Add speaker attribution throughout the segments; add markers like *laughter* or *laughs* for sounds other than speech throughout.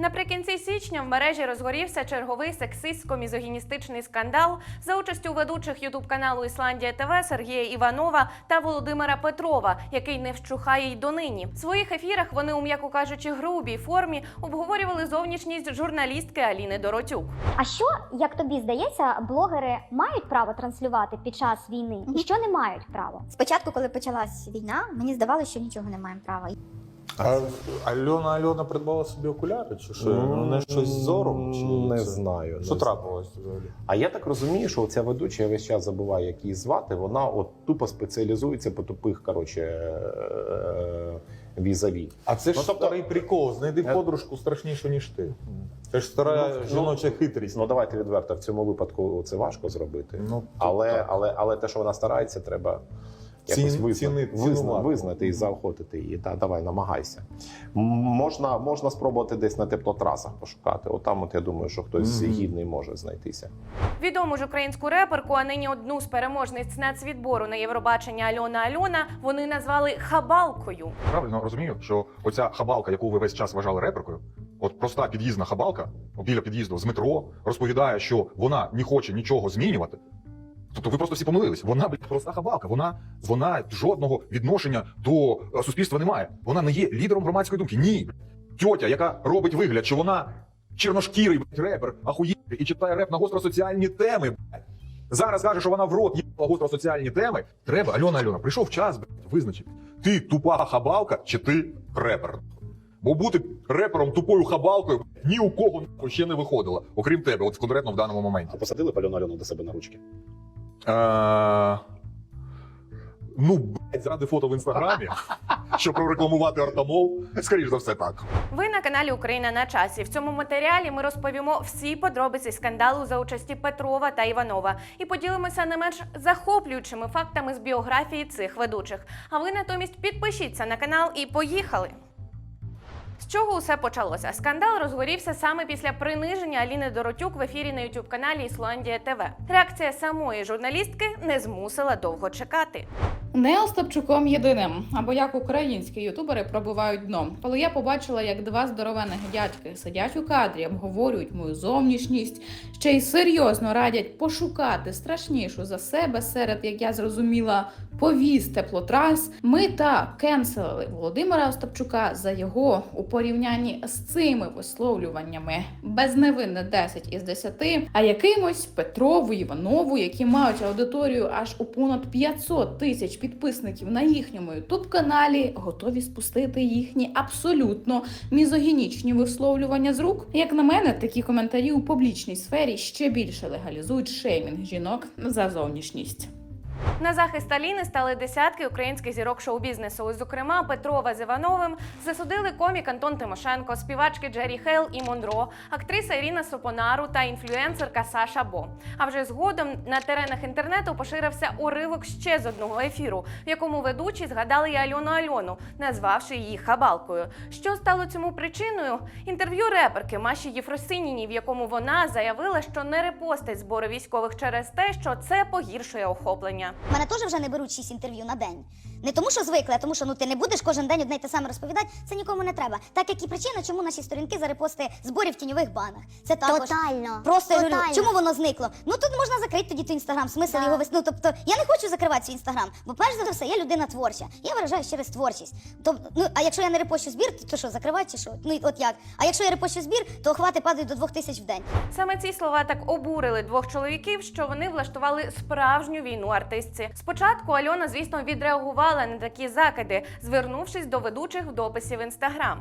Speaker 1: Наприкінці січня в мережі розгорівся черговий сексистсько-мізогіністичний скандал за участю ведучих ютуб каналу Ісландія ТВ Сергія Іванова та Володимира Петрова, який не вщухає й донині. В своїх ефірах вони, у м'яко кажучи, грубій формі обговорювали зовнішність журналістки Аліни Доротюк.
Speaker 2: А що, як тобі здається, блогери мають право транслювати під час війни? І що не мають права?
Speaker 3: Спочатку, коли почалась війна, мені здавалося, що нічого не маємо права.
Speaker 4: А Альона Альона придбала собі окуляри, чи що? Ну, не щось з зором? Чи
Speaker 5: не
Speaker 4: це?
Speaker 5: знаю.
Speaker 4: Що
Speaker 5: не
Speaker 4: трапилось взагалі?
Speaker 5: А я так розумію, що ця ведуча, я весь час забуваю, як її звати. Вона от тупо спеціалізується по тупих, коротше, е, візаві.
Speaker 4: А це ж
Speaker 5: Ну, тобто-
Speaker 4: старий прикол. Знайди
Speaker 5: Е,
Speaker 4: подружку страшнішу, ніж ти. Це ж стара
Speaker 5: Ну,
Speaker 4: жіноча хитрість.
Speaker 5: Ну давайте відверто, в цьому випадку це важко зробити.
Speaker 4: Ну,
Speaker 5: але,
Speaker 4: так.
Speaker 5: але, але те, що вона старається, треба якось
Speaker 4: Цін-
Speaker 5: визнати,
Speaker 4: ціни-
Speaker 5: визна, визнати і заохотити її. Та, давай, намагайся. М, Можна, можна спробувати десь на теплотрасах пошукати. От там, от я думаю, що хтось гідний може знайтися.
Speaker 1: Відому ж українську реперку, а нині одну з переможниць нацвідбору на Євробачення Альона Альона вони назвали хабалкою.
Speaker 6: Правильно розумію, що оця хабалка, яку ви весь час вважали реперкою, от проста під'їзна хабалка біля під'їзду з метро розповідає, що вона не хоче нічого змінювати. Тобто ви просто всі помилились. Вона блядь, проста хабалка. Вона вона жодного відношення до е, суспільства не має. Вона не є лідером громадської думки. Ні. Тьотя, яка робить вигляд, що вона чорношкірий блядь, репер, ахуєнний і читає реп на гостросоціальні теми. блядь. Зараз каже, що вона в рот є гостросоціальні теми. Треба, Альона Альона, прийшов час блядь, визначити. Ти тупа хабалка чи ти репер? Бо бути репером тупою хабалкою ні у кого ще не виходило, окрім тебе, от конкретно в даному моменті.
Speaker 5: А посадили Пальону Альону до себе на ручки?
Speaker 6: Е, ну, блядь, заради фото в інстаграмі, *laughs* щоб прорекламувати Артамол, скоріш за все так.
Speaker 1: Ви на каналі Україна на часі. В цьому матеріалі ми розповімо всі подробиці скандалу за участі Петрова та Іванова і поділимося не менш захоплюючими фактами з біографії цих ведучих. А ви натомість підпишіться на канал і поїхали. З чого усе почалося? Скандал розгорівся саме після приниження Аліни Доротюк в ефірі на youtube каналі Ісландія ТВ. Реакція самої журналістки не змусила довго чекати.
Speaker 7: Не Остапчуком єдиним, або як українські ютубери пробивають дно. Коли я побачила, як два здоровенних дядьки сидять у кадрі, обговорюють мою зовнішність, ще й серйозно радять пошукати страшнішу за себе серед, як я зрозуміла, повіз теплотрас. Ми так кенселили Володимира Остапчука за його у порівнянні з цими висловлюваннями безневинне 10 із 10, а якимось Петрову, Іванову, які мають аудиторію аж у понад 500 тисяч підписників на їхньому ютуб-каналі, готові спустити їхні абсолютно мізогінічні висловлювання з рук. Як на мене, такі коментарі у публічній сфері ще більше легалізують шеймінг жінок за зовнішність.
Speaker 1: На захист Аліни стали десятки українських зірок шоу-бізнесу. Зокрема, Петрова з Івановим засудили комік Антон Тимошенко, співачки Джері Хейл і Мондро, актриса Ірина Сопонару та інфлюенсерка Саша Бо. А вже згодом на теренах інтернету поширився уривок ще з одного ефіру, в якому ведучі згадали і Альону Альону, назвавши її хабалкою. Що стало цьому причиною? Інтерв'ю реперки Маші Єфросиніній, в якому вона заявила, що не репостить збори військових через те, що це погіршує охоплення.
Speaker 3: Мене теж вже не беруть 6 інтерв'ю на день. Не тому, що звикли, а тому, що ну ти не будеш кожен день одне й те саме розповідати. Це нікому не треба. Так як і причина, чому наші сторінки за репости зборів в тіньових банах. Це також
Speaker 2: Тотально.
Speaker 3: просто я
Speaker 2: Тотально.
Speaker 3: говорю, чому воно зникло? Ну тут можна закрити тоді той інстаграм. Смисл
Speaker 2: Да.
Speaker 3: його вести. Ну тобто я не хочу закривати свій інстаграм, бо перш за все я людина творча. Я виражаю через творчість. Тобто, ну а якщо я не репощу збір, то, то що закривати чи що? Ну і от як? А якщо я репощу збір, то охвати падають до двох тисяч в день.
Speaker 1: Саме ці слова так обурили двох чоловіків, що вони влаштували справжню війну артистці. Спочатку Альона, звісно, відреагувала на такі закиди, звернувшись до ведучих в дописі в інстаграм.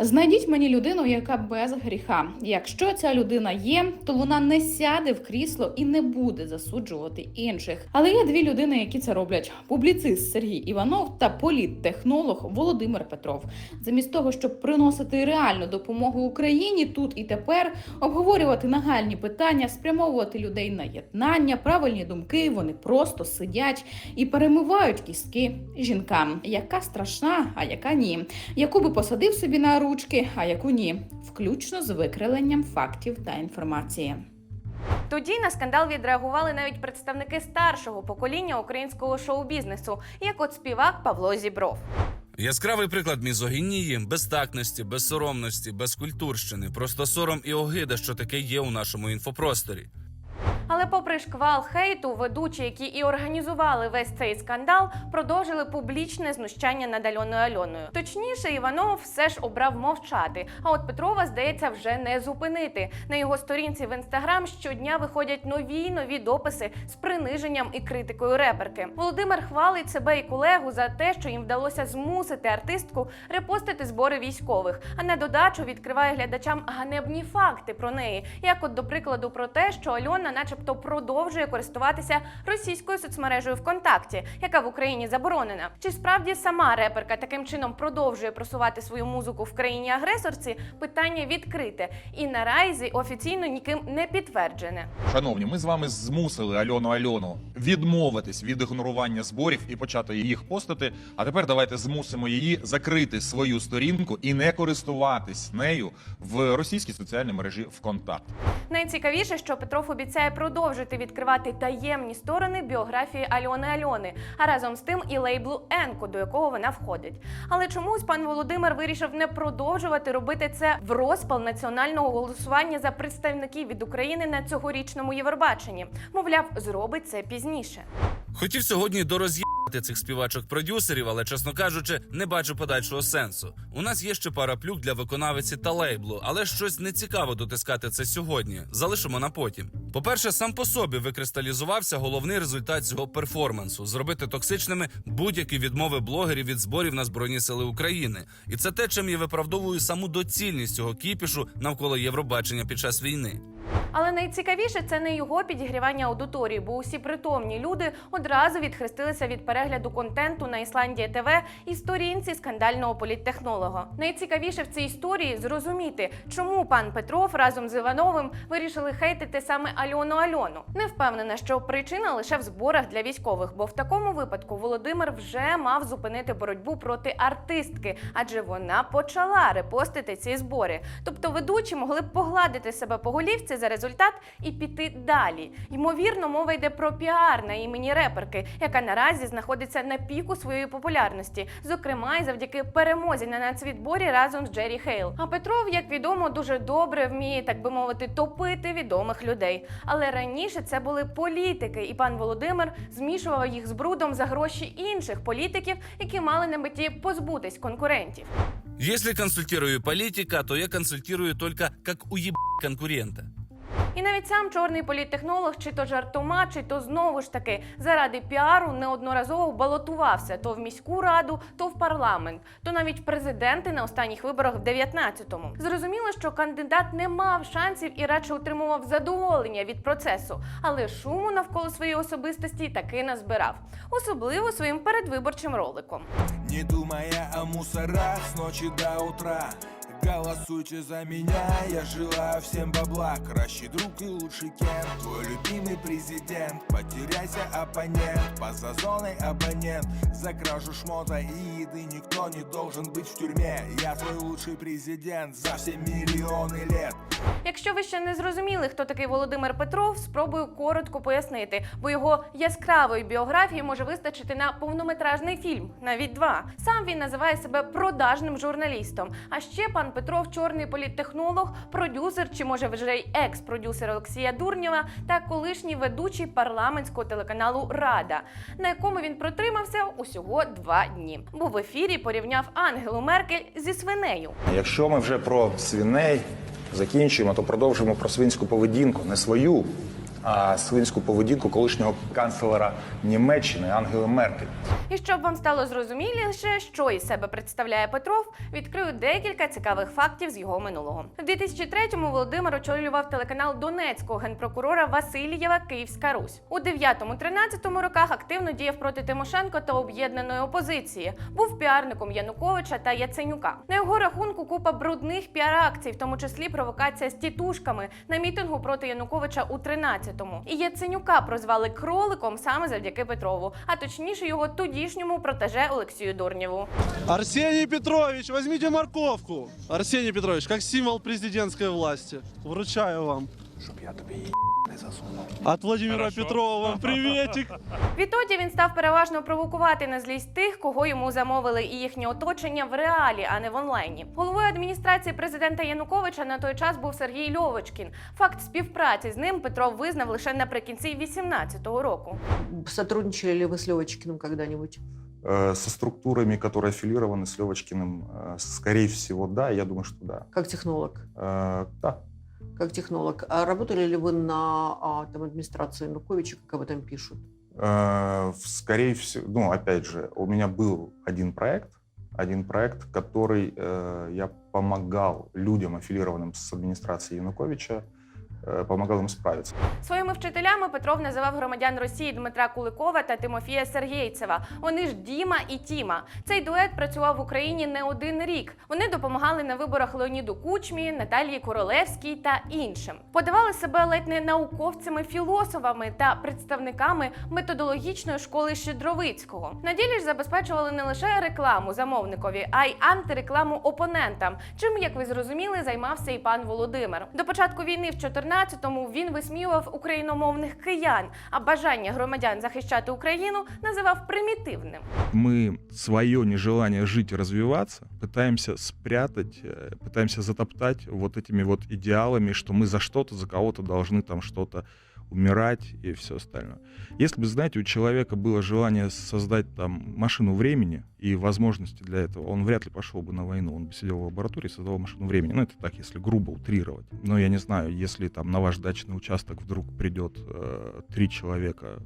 Speaker 7: Знайдіть мені людину, яка без гріха. Якщо ця людина є, то вона не сяде в крісло і не буде засуджувати інших. Але є дві людини, які це роблять: публіцист Сергій Іванов та політтехнолог Володимир Петров. Замість того, щоб приносити реальну допомогу Україні тут і тепер, обговорювати нагальні питання, спрямовувати людей на єднання, правильні думки, вони просто сидять і перемивають кістки жінкам, яка страшна, а яка ні яку би посадив собі на ручки, а яку ні, включно з викриленням фактів та інформації.
Speaker 1: Тоді на скандал відреагували навіть представники старшого покоління українського шоу-бізнесу, як от співак Павло Зібров.
Speaker 8: Яскравий приклад мізогінії, безтактності, безсоромності, безкультурщини, просто сором і огида, що таке є у нашому інфопросторі.
Speaker 1: Але попри шквал хейту, ведучі, які і організували весь цей скандал, продовжили публічне знущання над Альоною Альоною. Точніше, Іванов все ж обрав мовчати. А от Петрова, здається, вже не зупинити. На його сторінці в інстаграм щодня виходять нові нові дописи з приниженням і критикою реперки. Володимир хвалить себе і колегу за те, що їм вдалося змусити артистку репостити збори військових. А на додачу відкриває глядачам ганебні факти про неї, як от до прикладу про те, що Альона, начебто, продовжує користуватися російською соцмережею ВКонтакті, яка в Україні заборонена. Чи справді сама реперка таким чином продовжує просувати свою музику в країні агресорці? Питання відкрите і наразі офіційно ніким не підтверджене.
Speaker 9: Шановні, ми з вами змусили Альону Альону відмовитись від ігнорування зборів і почати їх постати. А тепер давайте змусимо її закрити свою сторінку і не користуватись нею в російській соціальній мережі ВКонтакт.
Speaker 1: Найцікавіше, що Петров обіцяє продовжити відкривати таємні сторони біографії Альони Альони, а разом з тим і лейблу Енко, до якого вона входить. Але чомусь пан Володимир вирішив не продовжувати робити це в розпал національного голосування за представників від України на цьогорічному Євробаченні. Мовляв, зробить це пізніше.
Speaker 8: Хотів сьогодні до дороз'їбати цих співачок-продюсерів, але чесно кажучи, не бачу подальшого сенсу. У нас є ще пара плюк для виконавиці та лейблу, але щось нецікаво дотискати це сьогодні. Залишимо на потім. По-перше, сам по собі викристалізувався головний результат цього перформансу зробити токсичними будь-які відмови блогерів від зборів на збройні сили України. І це те, чим я виправдовую саму доцільність цього кіпішу навколо Євробачення під час війни.
Speaker 1: Але найцікавіше це не його підігрівання аудиторії, бо усі притомні люди одразу відхрестилися від перегляду контенту на Ісландія ТВ і сторінці скандального політтехнолога. Найцікавіше в цій історії зрозуміти, чому пан Петров разом з Івановим вирішили хейтити саме Альону Альону. Не впевнена, що причина лише в зборах для військових, бо в такому випадку Володимир вже мав зупинити боротьбу проти артистки, адже вона почала репостити ці збори. Тобто ведучі могли б погладити себе по голівці за результат і піти далі. Ймовірно, мова йде про піар на імені реперки, яка наразі знаходиться на піку своєї популярності, зокрема і завдяки перемозі на нацвідборі разом з Джері Хейл. А Петров, як відомо, дуже добре вміє, так би мовити, топити відомих людей. Але раніше це були політики, і пан Володимир змішував їх з брудом за гроші інших політиків, які мали на меті позбутись конкурентів.
Speaker 8: Если консультирую политика, то я консультирую только как уеб конкурента.
Speaker 1: І навіть сам чорний політтехнолог, чи то жартома, чи то знову ж таки заради піару неодноразово балотувався то в міську раду, то в парламент, то навіть президенти на останніх виборах в 19-му. Зрозуміло, що кандидат не мав шансів і радше отримував задоволення від процесу, але шуму навколо своєї особистості таки назбирав, особливо своїм передвиборчим роликом.
Speaker 10: Не думая о мусорах с ночи до утра Голосуйте за меня, я желаю всем бабла Кращий друг и лучший кент Твой любимый президент Потеряйся, оппонент Поза зоной абонент За кражу шмота и еды Никто не должен быть в тюрьме Я твой лучший президент За все миллионы лет
Speaker 1: Якщо ви ще не зрозуміли, хто такий Володимир Петров, спробую коротко пояснити, бо його яскравої біографії може вистачити на повнометражний фільм, навіть два. Сам він називає себе продажним журналістом. А ще пан Петров чорний політтехнолог, продюсер чи може вже й екс-продюсер Олексія Дурнєва та колишній ведучий парламентського телеканалу Рада, на якому він протримався усього два дні. Бо в ефірі порівняв Ангелу Меркель зі свинею.
Speaker 11: Якщо ми вже про свиней закінчуємо, то продовжимо про свинську поведінку, не свою, а свинську поведінку колишнього канцлера Німеччини Ангели Меркель.
Speaker 1: І щоб вам стало зрозуміліше, що із себе представляє Петров, відкрию декілька цікавих фактів з його минулого. У 2003-му Володимир очолював телеканал Донецького генпрокурора Васильєва Київська Русь. У 9-13 роках активно діяв проти Тимошенко та об'єднаної опозиції. Був піарником Януковича та Яценюка. На його рахунку купа брудних піар-акцій, в тому числі провокація з тітушками на мітингу проти Януковича у 13-му. І Яценюка прозвали кроликом саме завдяки Петрову, а точніше його тодішньому протеже Олексію Дурнєву.
Speaker 12: Арсеній Петрович, візьміть морковку. Арсеній Петрович, як символ президентської власті. Вручаю вам От Владимира Петрова вам приветик.
Speaker 1: Відтоді він став переважно провокувати на злість тих, кого йому замовили, і їхнє оточення в реалі, а не в онлайні. Головою адміністрації президента Януковича на той час був Сергій Льовочкін. Факт співпраці з ним Петров визнав лише наприкінці 18-го року.
Speaker 13: Сотрудничали ли вы с Левочкиным когда-нибудь?
Speaker 11: Э, Со структурами, которые аффилированы с Левочкиным, э, скорее всего, да, я думаю, что да.
Speaker 13: Как технолог?
Speaker 11: Э, Да,
Speaker 13: Как технолог. А работали ли вы на а, там, администрации Януковича, как об этом пишут?
Speaker 11: Э, Скорее всего, ну, опять же, у меня был один проект, один проект, который э, я помогал людям, аффилированным с администрацией Януковича, э, помогал им справиться.
Speaker 1: Своїми вчителями Петров називав громадян Росії Дмитра Куликова та Тимофія Сергійцева. Вони ж Діма і Тіма. Цей дует працював в Україні не один рік. Вони допомагали на виборах Леоніду Кучмі, Наталії Королевській та іншим. Подавали себе ледь не науковцями, філософами та представниками методологічної школи Щедровицького. На ділі ж забезпечували не лише рекламу замовникові, а й антирекламу опонентам. Чим, як ви зрозуміли, займався і пан Володимир. До початку війни в 14-му він висміював україномовних киян, а бажання громадян захищати Україну називав примітивним.
Speaker 14: мы свое нежелание жить и развиваться пытаемся спрятать, э, пытаемся затоптать вот этими вот идеалами, что мы за что-то, за кого-то должны там что-то умирать и все остальное. Если бы, знаете, у человека было желание создать там машину времени и возможности для этого, он вряд ли пошел бы на войну, он бы сидел в лаборатории и создавал машину времени. Ну, это так, если грубо утрировать. Но я не знаю, если там на ваш дачный участок вдруг придет э, три человека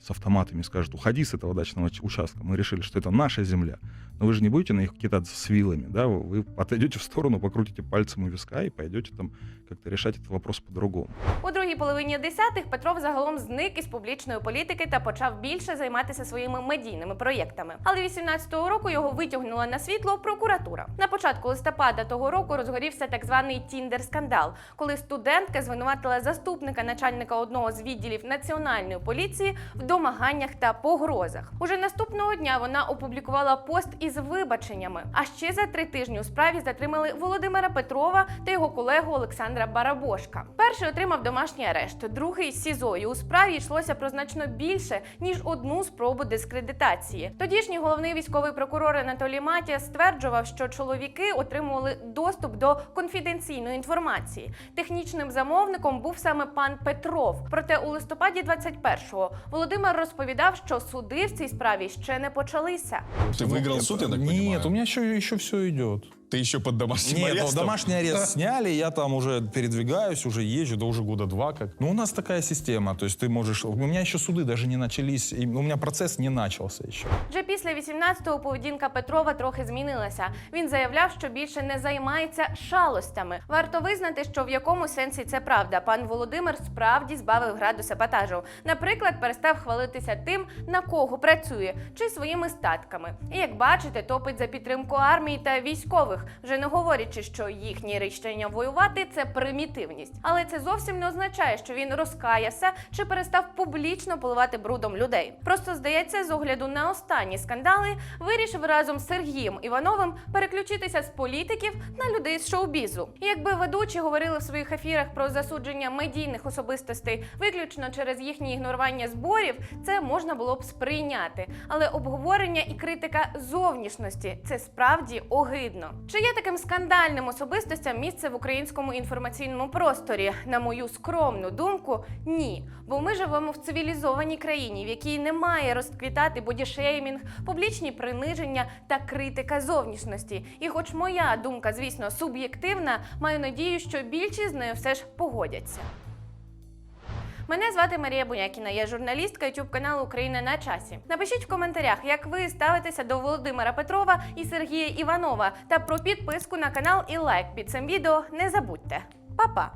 Speaker 14: с автоматами и скажут, уходи с этого дачного ч- участка, мы решили, что это наша земля. Но вы же не будете на них кидаться с вилами, да, вы вы отойдете в сторону, покрутите пальцем у виска и пойдете там как-то решать этот вопрос по-другому.
Speaker 1: У другій половині десятих Петров загалом зник із публічної політики та почав більше займатися своїми медійними проєктами. Але 18-го року його витягнула на світло прокуратура. На початку листопада того року розгорівся так званий Тіндер-скандал, коли студентка звинуватила заступника начальника одного з відділів національної поліції в домаганнях та погрозах. Уже наступного дня вона опублікувала пост із вибаченнями. А ще за три тижні у справі затримали Володимира Петрова та його колегу Олександра Барабошка. Перший отримав домашній арешт, другий СІЗО. І у справі йшлося про значно більше ніж одну спробу дискредитації. Тодішній головний військовий прокурор Анатолій Матія стверджував, що чоловіки отримували доступ до конфіденційної інформації. Технічним замовником був саме пан Петров. Проте у листопаді 21-го Володимир розповідав, що суди в цій справі ще не почалися.
Speaker 12: Ти виграв суд, я так понимаю?
Speaker 10: у мене ще, ще все идет.
Speaker 12: Ты еще под домашним
Speaker 10: Нет, ну,
Speaker 12: арестом?
Speaker 10: домашний арест сняли, я там уже передвигаюсь, уже езжу, да уже года два как. Ну, у нас такая система, то есть ты можешь... У меня еще суды даже не начались, и у меня процесс не начался еще.
Speaker 1: Вже після 18-го поведінка Петрова трохи змінилася. Він заявляв, що більше не займається шалостями. Варто визнати, що в якому сенсі це правда. Пан Володимир справді збавив градус епатажу. Наприклад, перестав хвалитися тим, на кого працює, чи своїми статками. І як бачите, топить за підтримку армії та військових, вже не говорячи, що їхнє рішення воювати це примітивність. Але це зовсім не означає, що він розкаявся чи перестав публічно поливати брудом людей. Просто здається, з огляду на останні скандали вирішив разом з Сергієм Івановим переключитися з політиків на людей з шоу-бізу. Якби ведучі говорили в своїх ефірах про засудження медійних особистостей виключно через їхнє ігнорування зборів, це можна було б сприйняти. Але обговорення і критика зовнішності це справді огидно. Чи є таким скандальним особистостям місце в українському інформаційному просторі? На мою скромну думку, ні. Бо ми живемо в цивілізованій країні, в якій немає розквітати бодішеймінг, публічні приниження та критика зовнішності. І, хоч моя думка, звісно, суб'єктивна, маю надію, що більшість з нею все ж погодяться. Мене звати Марія Бунякіна, я журналістка youtube каналу Україна на часі. Напишіть в коментарях, як ви ставитеся до Володимира Петрова і Сергія Іванова. Та про підписку на канал і лайк під цим відео не забудьте. Па-па!